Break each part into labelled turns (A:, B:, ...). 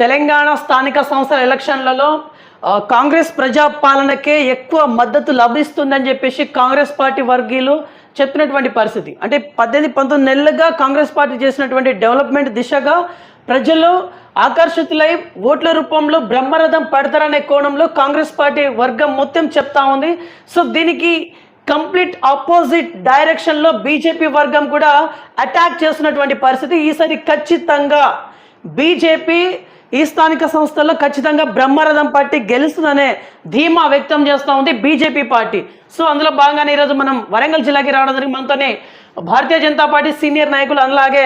A: తెలంగాణ స్థానిక సంస్థల ఎలక్షన్లలో కాంగ్రెస్ ప్రజాపాలనకే ఎక్కువ మద్దతు లభిస్తుందని చెప్పేసి కాంగ్రెస్ పార్టీ వర్గీయులు చెప్పినటువంటి పరిస్థితి. అంటే పద్దెనిమిది పంతొమ్మిది నెలలుగా కాంగ్రెస్ పార్టీ చేసినటువంటి డెవలప్మెంట్ దిశగా ప్రజలు ఆకర్షితులై ఓట్ల రూపంలో బ్రహ్మరథం పడతారనే కోణంలో కాంగ్రెస్ పార్టీ వర్గం మొత్తం చెప్తా ఉంది. సో దీనికి కంప్లీట్ ఆపోజిట్ డైరెక్షన్లో బీజేపీ వర్గం కూడా అటాక్ చేస్తున్నటువంటి పరిస్థితి. ఈసారి ఖచ్చితంగా బీజేపీ ఈ స్థానిక సంస్థల్లో ఖచ్చితంగా బ్రహ్మరథం పార్టీ గెలుస్తుందనే ధీమా వ్యక్తం చేస్తూ ఉంది బీజేపీ పార్టీ. సో అందులో భాగంగానే ఈరోజు మనం వరంగల్ జిల్లాకి రావడం జరిగింది మనతోనే భారతీయ జనతా పార్టీ సీనియర్ నాయకులు అలాగే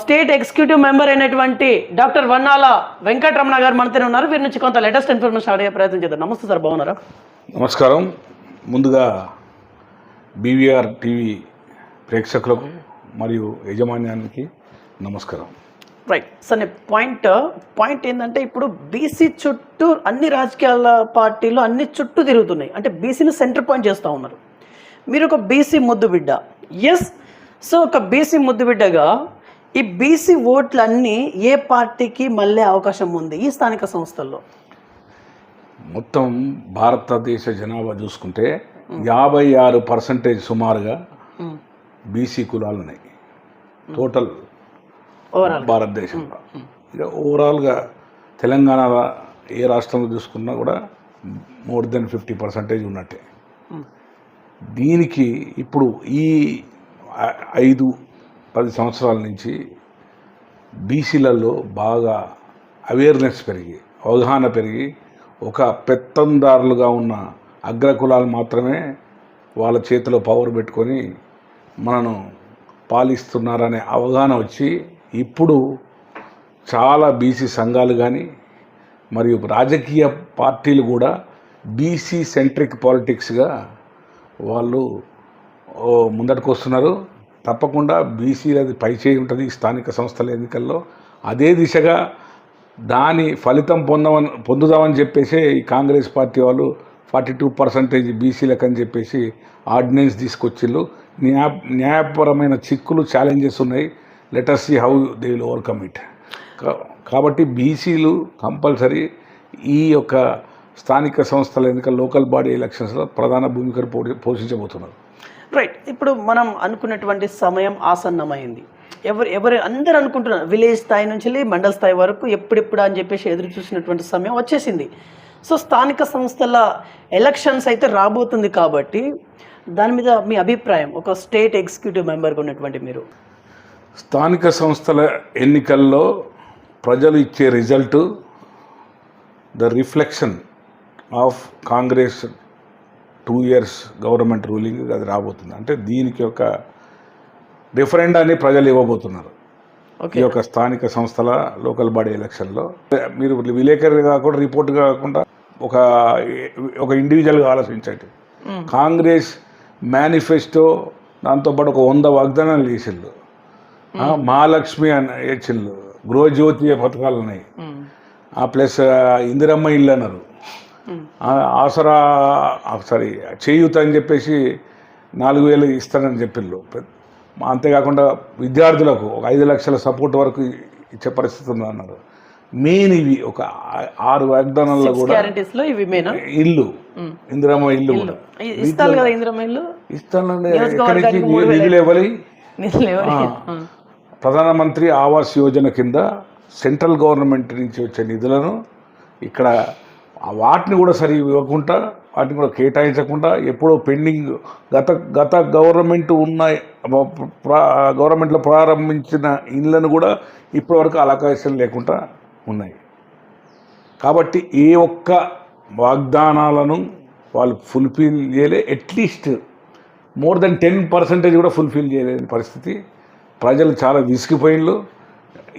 A: స్టేట్ ఎగ్జిక్యూటివ్ మెంబర్ అయినటువంటి డాక్టర్ వన్నాల వెంకటరమణ గారు మనతోనే ఉన్నారు. వీరి నుంచి కొంత లేటెస్ట్ ఇన్ఫర్మేషన్ అడిగే ప్రయత్నం చేద్దాం. నమస్తే సార్ బాగున్నారా?
B: నమస్కారం. ముందుగా బీవీఆర్ టీవీ ప్రేక్షకులకు మరియు యజమాన్యానికి నమస్కారం.
A: రైట్ సార్ నేను పాయింట్ పాయింట్ ఏంటంటే ఇప్పుడు బీసీ చుట్టూ అన్ని రాజకీయాల పార్టీలు అన్ని చుట్టూ తిరుగుతున్నాయి. అంటే బీసీని సెంటర్ పాయింట్ చేస్తూ ఉన్నారు. మీరు ఒక బీసీ ముద్దు బిడ్డ. ఎస్ సో ఒక బీసీ ముద్దు బిడ్డగా ఈ బీసీ ఓట్లన్నీ ఏ పార్టీకి మళ్ళీ అవకాశం ఉంది? ఈ స్థానిక సంస్థల్లో.
B: మొత్తం భారతదేశ జనాభా చూసుకుంటే యాభై ఆరు పర్సెంటేజ్ సుమారుగా బీసీ కులాలు ఉన్నాయి టోటల్ భారతదేశంలో ఇక ఓవరాల్గా తెలంగాణ ఏ రాష్ట్రంలో చూసుకున్నా కూడా మోర్ దెన్ ఫిఫ్టీ పర్సెంటేజ్ ఉన్నట్టే. దీనికి ఇప్పుడు ఈ ఐదు పది సంవత్సరాల నుంచి బీసీలలో బాగా అవేర్నెస్ పెరిగి అవగాహన పెరిగి ఒక పెత్తందారులుగా ఉన్న అగ్రకులాలు మాత్రమే వాళ్ళ చేతిలో పవర్ పెట్టుకొని మనను పాలిస్తున్నారనే అవగాహన వచ్చి ఇప్పుడు చాలా బీసీ సంఘాలు కానీ మరియు రాజకీయ పార్టీలు కూడా బీసీ సెంట్రిక్ పాలిటిక్స్గా వాళ్ళు ఓ, ముందటికి వస్తున్నారు. తప్పకుండా బీసీలది పైచేయి ఉంటుంది స్థానిక సంస్థల ఎన్నికల్లో. అదే దిశగా దాని ఫలితం పొందమని పొందుదామని చెప్పేసి ఈ కాంగ్రెస్ పార్టీ వాళ్ళు ఫార్టీ టూ పర్సెంటేజ్ బీసీలకు అని చెప్పేసి ఆర్డినెన్స్ తీసుకొచ్చిళ్ళు. న్యాయ న్యాయపరమైన చిక్కులు ఛాలెంజెస్ ఉన్నాయి. Let's see how they will overcome it కాబట్టి బీసీలు కంపల్సరీ ఈ యొక్క స్థానిక సంస్థల ఎన్నికల లోకల్ బాడీ ఎలక్షన్స్లో ప్రధాన భూమికను పోషించబోతున్నారు.
A: రైట్ ఇప్పుడు మనం అనుకున్నటువంటి సమయం ఆసన్నమైంది. ఎవరు ఎవరు అందరు అనుకుంటున్నారు విలేజ్ స్థాయి నుంచి మండల స్థాయి వరకు ఎప్పుడెప్పుడు అని చెప్పేసి ఎదురు చూసినటువంటి సమయం వచ్చేసింది. సో స్థానిక సంస్థల ఎలక్షన్స్ అయితే రాబోతుంది కాబట్టి దాని మీద మీ అభిప్రాయం ఒక స్టేట్ ఎగ్జిక్యూటివ్ మెంబర్గా ఉన్నటువంటి మీరు.
B: స్థానిక సంస్థల ఎన్నికల్లో ప్రజలు ఇచ్చే result the reflection of Congress two years government ruling అది రాబోతుంది. అంటే దీనికి ఒక రిఫరెండాన్ని ప్రజలు ఇవ్వబోతున్నారు. ఈ యొక్క స్థానిక సంస్థల లోకల్ బాడీ ఎలక్షన్లో. మీరు విలేకరి కాకుండా రిపోర్ట్ కాకుండా ఒక ఒక ఇండివిజువల్గా ఆలోచించండి. కాంగ్రెస్ మేనిఫెస్టో దాంతోపాటు ఒక వంద వాగ్దానాలు చేసిళ్ళు ఆ, మహాలక్ష్మి అని ఇచ్చిళ్ళు గృహజ్యోతి పథకాలు ఉన్నాయి ఆ ప్లస్ ఇందిరమ్మ ఇల్లు అన్నారు. ఆసరా సారీ చేయూత అని చెప్పేసి నాలుగు వేలు ఇస్తానని చెప్పిళ్ళు. పె- అంతేకాకుండా విద్యార్థులకు ఒక ఐదు లక్షల సపోర్ట్ వరకు ఇచ్చే పరిస్థితి ఉంది అన్నారు. మెయిన్ ఇవి ఒక ఆరు వాగ్దానాల్లో కూడా ఇల్లు. ఇందిరమ్మ కూడా.
A: కదా ఇంద్రమ్మ ఇల్లు?
B: ఎక్కడి నుంచి నిధులు ఇవ్వాలి? ప్రధానమంత్రి ఆవాస్ యోజన కింద సెంట్రల్ గవర్నమెంట్ నుంచి వచ్చే నిధులను ఇక్కడ వాటిని కూడా సరి ఇవ్వకుండా వాటిని కూడా కేటాయించకుండా ఎప్పుడో పెండింగ్ గత గత గవర్నమెంట్ ఉన్న గవర్నమెంట్లో ప్రారంభించిన ఇళ్ళను కూడా ఇప్పటివరకు అలకాశం లేకుండా ఉన్నాయి. కాబట్టి ఏ ఒక్క వాగ్దానాలను వాళ్ళు ఫుల్ఫిల్ చేయలే at least more than ten percentage కూడా ఫుల్ఫిల్ చేయలేని పరిస్థితి. ప్రజలు చాలా విసిగిపోయిన్లు.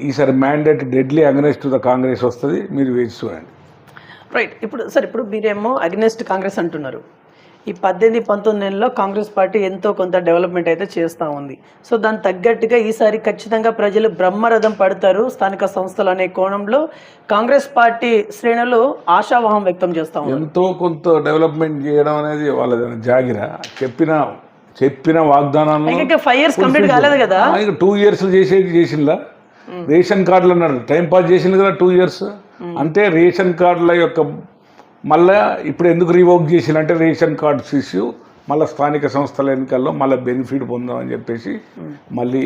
B: ఈసారి mandate deadly against the Congress వస్తుంది మీరు వేచి చూడండి.
A: రైట్ ఇప్పుడు సార్ ఇప్పుడు మీరేమో అగ్నెస్ట్ కాంగ్రెస్ అంటున్నారు. ఈ పద్దెనిమిది పంతొమ్మిది నెలల్లో కాంగ్రెస్ పార్టీ ఎంతో కొంత డెవలప్మెంట్ అయితే చేస్తూ ఉంది. సో దానికి తగ్గట్టుగా ఈసారి ఖచ్చితంగా ప్రజలు బ్రహ్మరథం పడతారు స్థానిక సంస్థలు అనే కోణంలో కాంగ్రెస్ పార్టీ శ్రేణులు ఆశావహం వ్యక్తం చేస్తూ ఉన్నారు.
B: ఎంతో కొంత డెవలప్మెంట్ చేయడం అనేది వాళ్ళ జాగిర. చెప్పిన చెప్పిన వాగ్దానాలను
A: ఇంకా ఫైవ్ ఇయర్స్ కంప్లీట్ కాలేదు కదా?
B: టూ ఇయర్స్ చేసేది? చేసిందా రేషన్ కార్డులు అన్నారు. టైం పాస్ చేసింది కదా టూ ఇయర్స్ అంటే రేషన్ కార్డుల యొక్క మళ్ళా ఇప్పుడు ఎందుకు రివోక్ చేసిందంటే రేషన్ కార్డ్స్ ఇష్యూ మళ్ళీ స్థానిక సంస్థల ఎన్నికల్లో మళ్ళీ బెనిఫిట్ పొందామని చెప్పేసి మళ్ళీ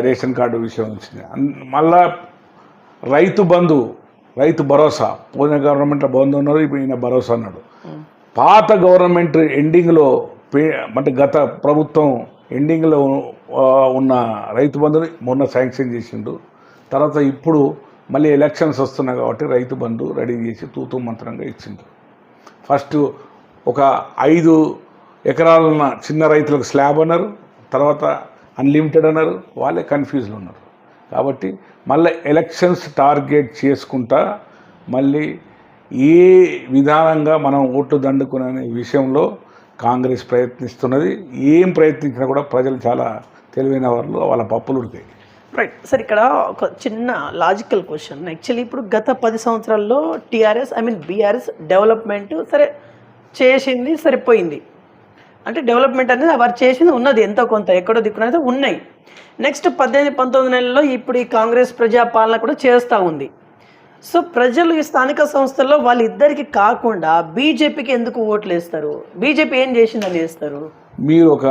B: రేషన్ కార్డు విషయం వచ్చింది. మళ్ళా రైతు బంధు రైతు భరోసా. పోయిన గవర్నమెంట్లో బంధు ఉన్నారు ఇప్పుడు ఈయన భరోసా అన్నాడు. పాత గవర్నమెంట్ ఎండింగ్లో అంటే గత ప్రభుత్వం ఎండింగ్లో ఉన్న రైతు బంధుని మొన్న శాంక్షన్ చేసిండు తర్వాత ఇప్పుడు మళ్ళీ ఎలక్షన్స్ వస్తున్నాయి కాబట్టి రైతు బంధు రెడీ చేసి తూతూ మంత్రంగా ఇచ్చిండు ఫస్ట్ ఒక ఐదు ఎకరాలున్న చిన్న రైతులకు స్లాబ్ అన్నారు తర్వాత అన్లిమిటెడ్ అన్నారు వాళ్ళే కన్ఫ్యూజ్లు ఉన్నారు. కాబట్టి మళ్ళీ ఎలక్షన్స్ టార్గెట్ చేసుకుంటా మళ్ళీ ఏ విధానంగా మనం ఓట్లు దండుకునే విషయంలో కాంగ్రెస్ ప్రయత్నిస్తున్నది. ఏం ప్రయత్నించినా కూడా ప్రజలు చాలా తెలివైన వాళ్ళు వాళ్ళ పప్పులు ఉడికాయి
A: రైట్ సార్ ఇక్కడ ఒక చిన్న లాజికల్ క్వశ్చన్ యాక్చువల్లీ ఇప్పుడు గత పది సంవత్సరాల్లో TRS I mean BRS development సరే చేసింది సరిపోయింది. అంటే డెవలప్మెంట్ అనేది వారు చేసింది ఉన్నది ఎంతో కొంత ఎక్కడో దిక్కునైతే ఉన్నాయి. నెక్స్ట్ పద్దెనిమిది పంతొమ్మిది నెలల్లో ఇప్పుడు ఈ కాంగ్రెస్ ప్రజాపాలన కూడా చేస్తూ ఉంది. సో ప్రజలు ఈ స్థానిక సంస్థల్లో వాళ్ళిద్దరికి కాకుండా బీజేపీకి ఎందుకు ఓట్లు వేస్తారు? బీజేపీ ఏం చేసిందని వేస్తారు?
B: మీరు ఒక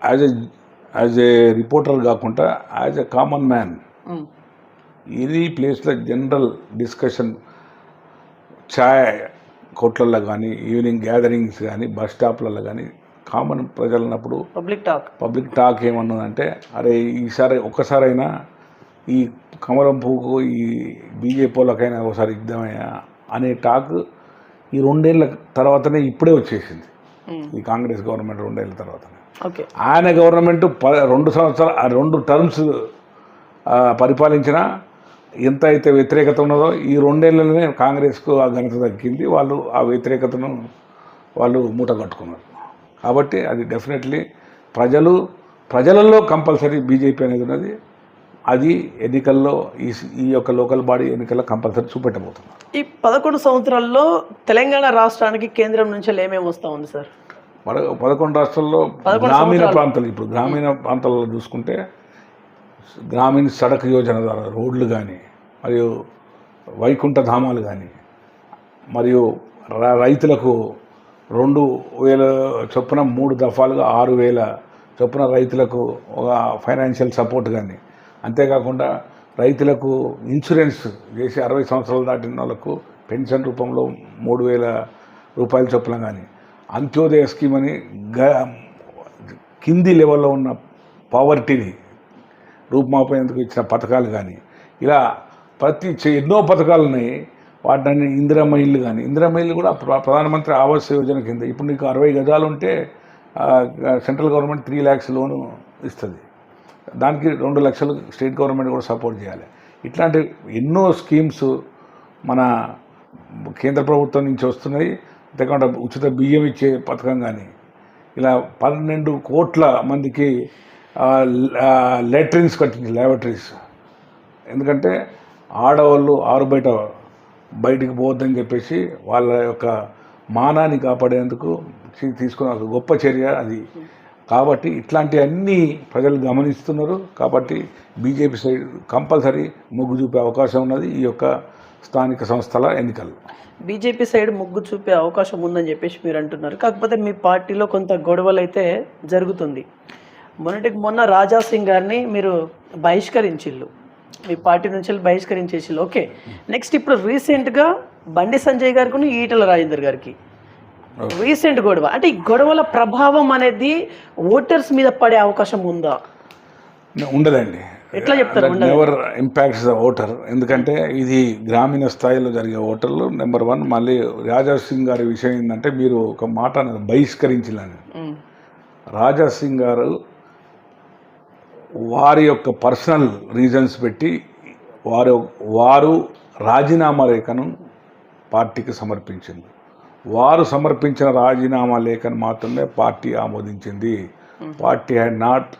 B: as a as a reporter కాకుండా యాజ్ ఎ కామన్ మ్యాన్ ఇది ప్లేస్లో జనరల్ డిస్కషన్ ఛాయ్ కొట్లల్లో కానీ ఈవినింగ్ గ్యాదరింగ్స్ కానీ బస్ స్టాప్లలో కానీ కామన్ ప్రజలు ఉన్నప్పుడు
A: పబ్లిక్ టాక్
B: పబ్లిక్ టాక్ ఏమన్నదంటే అరే ఈసారి ఒక్కసారైనా ఈ కమలం పువ్వుకు ఈ బీజేపీ వాళ్ళకైనా ఒకసారి ఇద్దామయ్యా అనే టాక్ ఈ రెండేళ్ళ తర్వాతనే ఇప్పుడే వచ్చేసింది.
A: ఉమ్,
B: ఈ కాంగ్రెస్ గవర్నమెంట్ రెండేళ్ళ తర్వాతనే.
A: ఓకే.
B: ఆయన గవర్నమెంట్ ప రెండు సంవత్సరాలు ఆ రెండు టర్మ్స్ పరిపాలించిన ఎంత అయితే వ్యతిరేకత ఉన్నదో ఈ రెండేళ్ళలోనే కాంగ్రెస్కు ఆ ఘనత దక్కింది. వాళ్ళు ఆ వ్యతిరేకతను వాళ్ళు మూట కట్టుకున్నారు. కాబట్టి అది డెఫినెట్లీ ప్రజలు ప్రజలలో కంపల్సరీ బీజేపీ అనేది ఉన్నది. అది ఎన్నికల్లో ఈ ఈ యొక్క లోకల్ బాడీ ఎన్నికల్లో కంపల్సరీ చూపెట్టబోతున్నారు
A: ఈ పదకొండు సంవత్సరాల్లో తెలంగాణ రాష్ట్రానికి కేంద్రం నుంచి ఏమేమి వస్తూ ఉంది సార్
B: పద పదకొండు రాష్ట్రాల్లో గ్రామీణ. ప్రాంతాలు ఇప్పుడు గ్రామీణ ప్రాంతాల్లో చూసుకుంటే గ్రామీణ సడక్ యోజన ద్వారా రోడ్లు కానీ మరియు వైకుంఠ ధామాలు కానీ మరియు రైతులకు రెండు వేల చొప్పున మూడు దఫాలుగా ఆరు వేల చొప్పున రైతులకు ఒక ఫైనాన్షియల్ సపోర్ట్ కానీ అంతేకాకుండా రైతులకు ఇన్సూరెన్స్ చేసి అరవై సంవత్సరాలు దాటిన వాళ్ళకు పెన్షన్ రూపంలో మూడు వేల రూపాయల చొప్పున కానీ అంత్యోదయ స్కీమ్ అని గ కింది లెవెల్లో ఉన్న పావర్టీని రూపుమాపేందుకు ఇచ్చిన పథకాలు కానీ ఇలా ప్రతి ఎన్నో పథకాలు ఉన్నాయి. వాటిని ఇందిరమ్మ ఇల్లు కానీ ఇందిరమ్మ ఇల్లు కూడా ప్ర- ప్రధానమంత్రి ఆవాస్ యోజన కింద. ఇప్పుడు నీకు అరవై గజాలు ఉంటే central government three lakhs loan ఇస్తుంది. దానికి రెండు లక్షలు స్టేట్ గవర్నమెంట్ కూడా సపోర్ట్ చేయాలి. ఇట్లాంటి ఎన్నో స్కీమ్స్ మన కేంద్ర ప్రభుత్వం నుంచి వస్తున్నాయి. అంతేకాకుండా ఉచిత బియ్యం ఇచ్చే పథకం కానీ ఇలా పన్నెండు కోట్ల మందికి లెట్రిన్స్ కట్టింది ల్యాబొటరీస్ ఎందుకంటే ఆడవాళ్ళు ఆరు బయట బయటికి పోవద్దని చెప్పేసి వాళ్ళ యొక్క మానాన్ని కాపాడేందుకు తీసుకున్న గొప్ప చర్య అది. కాబట్టి ఇట్లాంటి అన్ని ప్రజలు గమనిస్తున్నారు. కాబట్టి బీజేపీ సైడ్ కంపల్సరీ మొగ్గు చూపే అవకాశం ఉన్నది ఈ యొక్క స్థానిక సంస్థల ఎన్నికలు
A: బీజేపీ సైడ్ మొగ్గు చూపే అవకాశం ఉందని చెప్పేసి మీరు అంటున్నారు. కాకపోతే మీ పార్టీలో కొంత గొడవలు అయితే జరుగుతుంది. మొన్నటికి మొన్న రాజా సింగ్ గారిని మీరు బహిష్కరించిల్లు. మీ పార్టీ నుంచి వెళ్ళి బహిష్కరించేసిల్లు. ఓకే. నెక్స్ట్ ఇప్పుడు రీసెంట్గా బండి సంజయ్ గారికి ఈటల రాజేందర్ గారికి. రీసెంట్ గొడవ. అంటే ఈ గొడవల ప్రభావం అనేది ఓటర్స్ మీద పడే అవకాశం ఉందా?
B: ఉండదండి.
A: ఎట్లా చెప్తారు?
B: నెవర్ ఇంపాక్ట్స్ ద ఓటర్ ఎందుకంటే ఇది గ్రామీణ స్థాయిలో జరిగే ఓటర్లు నెంబర్ వన్ మళ్ళీ రాజా సింగ్ గారి విషయం ఏంటంటే మీరు ఒక మాట అన్నారు బహిష్కరించాలని. రాజా సింగ్ గారు వారి యొక్క పర్సనల్ రీజన్స్ పెట్టి వారు వారు రాజీనామా లేఖను పార్టీకి సమర్పించింది. వారు సమర్పించిన రాజీనామా లేఖను మాత్రమే పార్టీ ఆమోదించింది. Party had not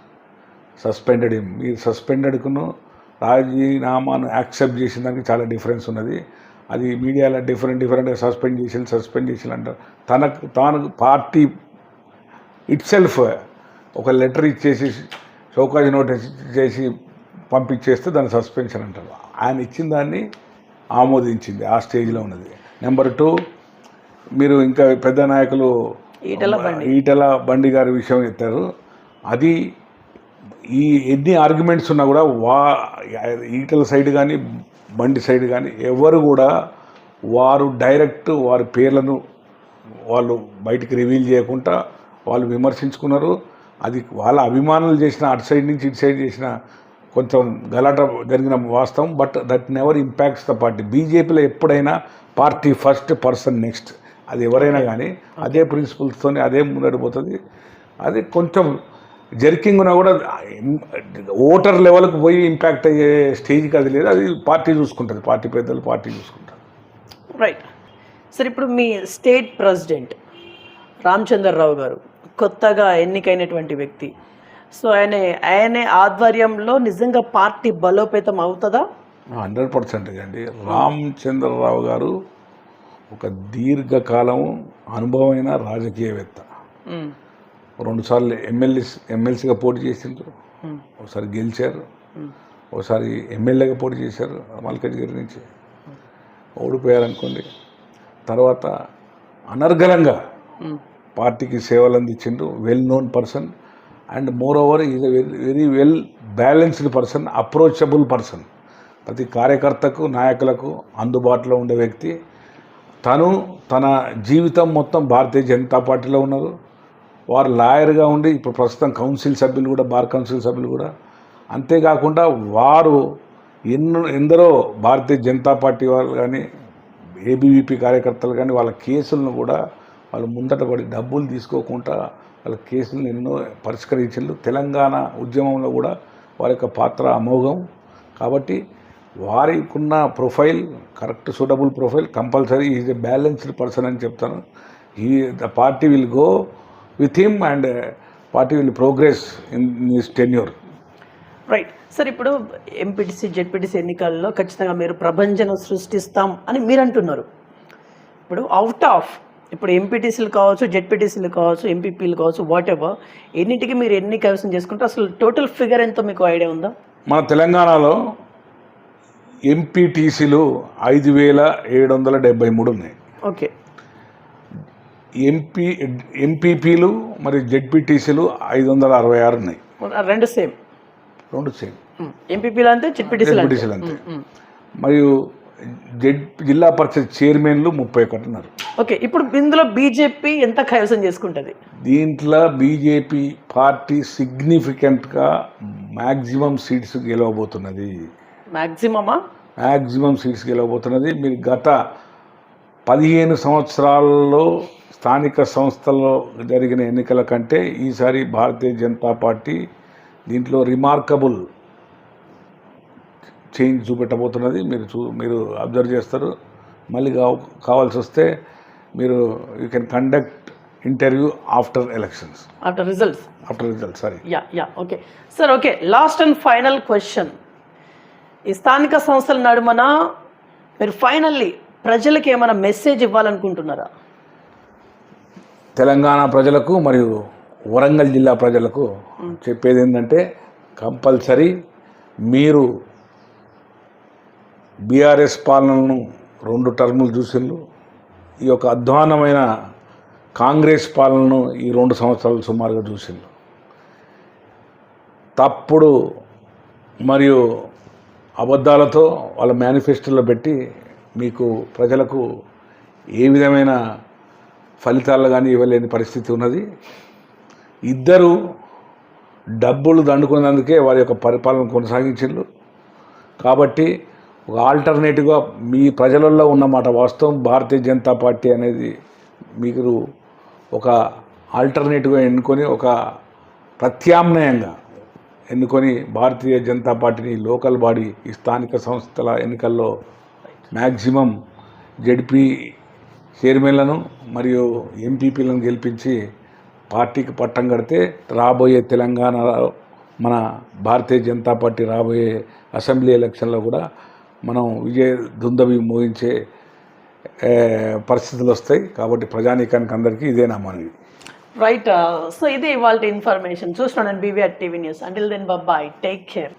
B: suspended him మీరు సస్పెండెడ్కును రాజీనామాను యాక్సెప్ట్ చేసిన దానికి చాలా డిఫరెన్స్ ఉన్నది. అది మీడియాలో డిఫరెంట్ డిఫరెంట్గా సస్పెండ్ చేసి సస్పెండ్ చేసి అంటారు తనకు తాను పార్టీ ఇట్ సెల్ఫ్ ఒక లెటర్ ఇచ్చేసి షోకాజ్ నోటీస్ చేసి పంపించేస్తే దాన్ని సస్పెన్షన్ అంటారు ఆయన ఇచ్చిన దాన్ని ఆమోదించింది. ఆ స్టేజ్లో ఉన్నది. నెంబర్ టూ మీరు ఇంకా పెద్ద నాయకులు
A: ఈటెల బండి.
B: ఈటెల బండి గారి విషయం ఎత్తారు. అది ఈ ఎన్ని ఆర్గ్యుమెంట్స్ ఉన్నా కూడా వా ఈటెల సైడ్ కానీ బండి సైడ్ కానీ ఎవరు కూడా వారు డైరెక్ట్ వారి పేర్లను వాళ్ళు బయటికి రివీల్ చేయకుండా వాళ్ళు విమర్శించుకున్నారు. అది వాళ్ళ అభిమానులు చేసిన అటు సైడ్ నుంచి ఇటు సైడ్ చేసిన కొంచెం గలాట జరిగిన వాస్తవం. But that never impacts the party. బీజేపీలో ఎప్పుడైనా పార్టీ ఫస్ట్ పర్సన్ నెక్స్ట్. అది ఎవరైనా కానీ అదే ప్రిన్సిపల్స్తో అదే ముందడిపోతుంది అది కొంచెం జర్కింగ్ ఉన్నా కూడా ఓటర్ లెవెల్కి పోయి ఇంపాక్ట్ అయ్యే స్టేజ్కి అది లేదు. అది పార్టీ చూసుకుంటుంది. పార్టీ పెద్దలు పార్టీ చూసుకుంటారు.
A: రైట్. సార్ ఇప్పుడు మీ స్టేట్ ప్రెసిడెంట్ రామచంద్రరావు గారు కొత్తగా ఎన్నికైనటువంటి వ్యక్తి. సో ఆయన ఆయన ఆధ్వర్యంలో నిజంగా పార్టీ బలోపేతం అవుతుందా?
B: హండ్రెడ్ పర్సెంట్ అండి. రామచంద్రరావు గారు ఒక దీర్ఘకాలం అనుభవమైన రాజకీయవేత్త. రెండుసార్లు ఎమ్మెల్యే ఎమ్మెల్సీగా పోటీ చేసిండ్రు. ఒకసారి గెలిచారు. ఒకసారి ఎమ్మెల్యేగా పోటీ చేశారు మల్కజ్గిరి నుంచి ఓడిపోయారు అనుకోండి తర్వాత అనర్గళంగా. పార్టీకి సేవలు అందించిండు well known person and moreover is very very well balanced person approachable person ప్రతి కార్యకర్తకు నాయకులకు అందుబాటులో ఉండే వ్యక్తి తను తన జీవితం మొత్తం భారతీయ జనతా పార్టీలో ఉన్నారు వారు లాయర్గా ఉండి ఇప్పుడు ప్రస్తుతం కౌన్సిల్ సభ్యులు కూడా బార్ కౌన్సిల్ సభ్యులు కూడా. అంతేకాకుండా వారు ఎన్నో ఎందరో భారతీయ జనతా పార్టీ వాళ్ళు కానీ ఏబీవీపీ కార్యకర్తలు కానీ వాళ్ళ కేసులను కూడా వాళ్ళు ముందట పడి డబ్బులు తీసుకోకుండా వాళ్ళ కేసులను ఎన్నో పరిష్కరించారు తెలంగాణ ఉద్యమంలో కూడా వారి యొక్క పాత్ర అమోఘం. కాబట్టి వారికున్న profile correct suitable profile compulsory is a balanced person అని చెప్తాను. ఈ the party will go with him and party will progress in this tenure.
A: Right sir ఇప్పుడు ఎంపీటీసీ జెడ్పీటీసీ ఎన్నికల్లో ఖచ్చితంగా మీరు ప్రభంజనం సృష్టిస్తాం అని మీరు అంటున్నారు ఇప్పుడు అవుట్ ఆఫ్ ఇప్పుడు ఎంపీటీసీలు కావచ్చు జెడ్పీటీసీలు కావచ్చు ఎంపీపీలు కావచ్చు వాట్ ఎవర్ ఎన్నింటికి మీరు ఎన్ని కైవసం చేసుకుంటే అసలు టోటల్ ఫిగర్ ఎంతో మీకు ఐడియా ఉందా?
B: మన తెలంగాణలో ఎంపీటీసీలు ఐదు వేల ఏడు వందల డెబ్బై మూడు ఉన్నాయి.
A: ఓకే.
B: ఎంపీ ఎంపీపీలు మరియు జెడ్పీటీసీలు ఐదు వందల అరవై ఆరు ఉన్నాయి.
A: రెండు సేమ్.
B: రెండు సేమ్.
A: ఎంపీపీలు అంతే జెడ్పీటీసీలు అంతే.
B: మరియు జెడ్ జిల్లా పరిషత్ చైర్మన్లు ముప్పై ఒకటి ఉన్నారు.
A: ఓకే ఇప్పుడు ఇందులో బీజేపీ ఎంత కైవసం చేసుకుంటుంది?
B: దీంట్లో బీజేపీ పార్టీ సిగ్నిఫికెంట్గా మ్యాక్సిమం సీట్స్ గెలవబోతున్నది.
A: మ్యాక్సిమమా
B: మ్యాక్సిమం సీట్స్ గెలవబోతున్నది. మీరు గత పదిహేను సంవత్సరాల్లో స్థానిక సంస్థల్లో జరిగిన ఎన్నికల కంటే ఈసారి భారతీయ జనతా పార్టీ దీంట్లో రిమార్కబుల్ చేంజ్ చూపెట్టబోతున్నది. మీరు చూ మీరు అబ్జర్వ్ చేస్తారు. మళ్ళీ కావ కావాల్సి వస్తే మీరు you can conduct interview after elections
A: after results
B: after result sorry
A: yeah yeah okay sir okay last and final question ఈ స్థానిక సంస్థల నడుమన మీరు ఫైనల్లీ ప్రజలకు ఏమైనా మెసేజ్ ఇవ్వాలనుకుంటున్నారా?
B: తెలంగాణ ప్రజలకు మరియు వరంగల్ జిల్లా ప్రజలకు చెప్పేది ఏంటంటే కంపల్సరీ మీరు బీఆర్ఎస్ పాలనను రెండు టర్ములు చూసిండ్రు. ఈ యొక్క అధ్వానమైన కాంగ్రెస్ పాలనను ఈ రెండు సంవత్సరాలు సుమారుగా చూసిండ్రు. తప్పుడు మరియు అబద్ధాలతో వాళ్ళ మేనిఫెస్టోలో పెట్టి మీకు ప్రజలకు ఏ విధమైన ఫలితాలు కానీ ఇవ్వలేని పరిస్థితి ఉన్నది. ఇద్దరు డబ్బులు దండుకున్నందుకే వారి యొక్క పరిపాలన కొనసాగించారు కాబట్టి ఒక ఆల్టర్నేటివ్గా మీ ప్రజలలో ఉన్నమాట వాస్తవం. భారతీయ జనతా పార్టీ అనేది మీరు ఒక ఆల్టర్నేటివ్గా ఎన్నుకొని ఒక ప్రత్యామ్నాయంగా ఎన్నుకొని భారతీయ జనతా పార్టీని లోకల్ బాడీ ఈ స్థానిక సంస్థల ఎన్నికల్లో మ్యాక్సిమం జడ్పీ చైర్మన్లను మరియు ఎంపీపీలను గెలిపించి పార్టీకి పట్టం కడితే రాబోయే తెలంగాణలో మన భారతీయ జనతా పార్టీ రాబోయే అసెంబ్లీ ఎలక్షన్లో కూడా మనం విజయ దుందవి మోగించే పరిస్థితులు వస్తాయి. కాబట్టి ప్రజానీకానికి అందరికీ ఇదే నా మనవి.
A: రైట్ సో ఇది ఇవాళ ఇన్ఫర్మేషన్ చూస్తున్నాను BVR TV news until then బాబాయ్ టేక్ కేర్